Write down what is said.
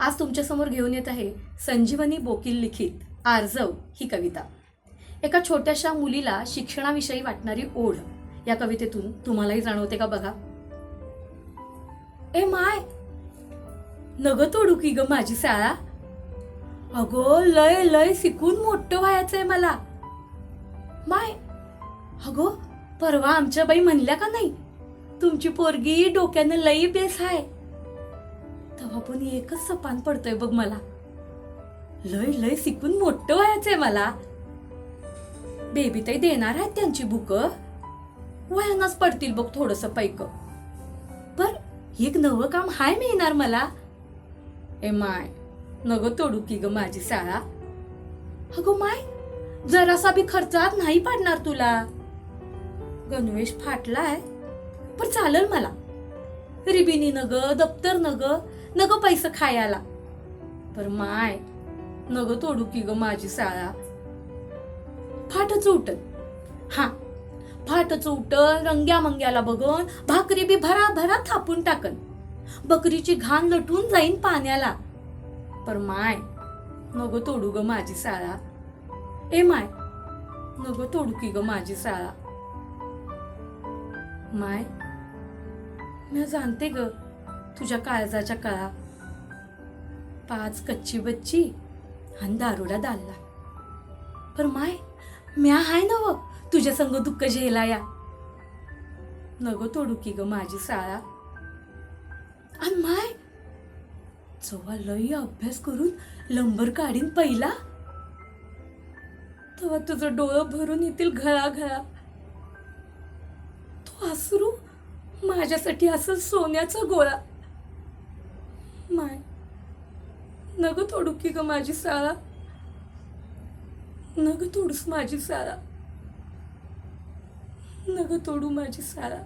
आज तुमच्यासमोर घेऊन येत आहे संजीवनी बोकील लिखित आर्जव ही कविता. एका छोट्याशा मुलीला शिक्षणाविषयी वाटणारी ओढ. या कवितेतून तुम्हालाही जाणवते का बघा? ए माय! नग तोडू की ग माझी शाळा. अगो लय लय शिकून मोठं व्हायचंय मला. माय! अगो परवा आमच्या बाई म्हणल्या का नाही? तुमची पोरगी डोक्यानं लई बेस आहे तेव्हा पण एकच सपान पडतोय बघ मला. लय लय शिकून मोठं व्हायचंय मला. बेबी ताई देणार आहेत त्यांची बुक? वयानच पडतील बघ थोडस पैक. पर एक नवं काम हाय मिळणार मला. ए माय नग तोडू की ग माझी शाळा? अगो माय जरासा बी खर्चात नाही पाडणार तुला. गणवेश फाटलाय पण चालेल मला. रिबिनी नग दप्तर नग नग पैसे खायला. पर माय नग तोडू की ग माझी शाळा. फाटच उठन हा फाटच उठल रंग्या मंग्याला बघून भाकरी बी भरा भरा थापून टाकन. बकरीची घाण लटून जाईन पाण्याला. पर माय नग तोडू ग माझी शाळा. ए माय नग तोडू की ग माझी शाळा. माय मी जाणते ग. तुझ्या काळजाच्या कळा. पाच कच्ची बच्ची आणि दारुडा दालला पर माय म्या हाय नव तुझ्या संग दुःख झेला या. नगो तोडू की ग माझी शाळा आणि माय जेव्हा लई अभ्यास करून लंबर काढीन पहिला. तेव्हा तुझं डोळं भरून येतील घळा घळा तो आसरू माझ्यासाठी असं सोन्याचा गोळा. माय नग तोडू की ग माझी साळा नग तोडूस माझी साळा नग तोडू माझी साळा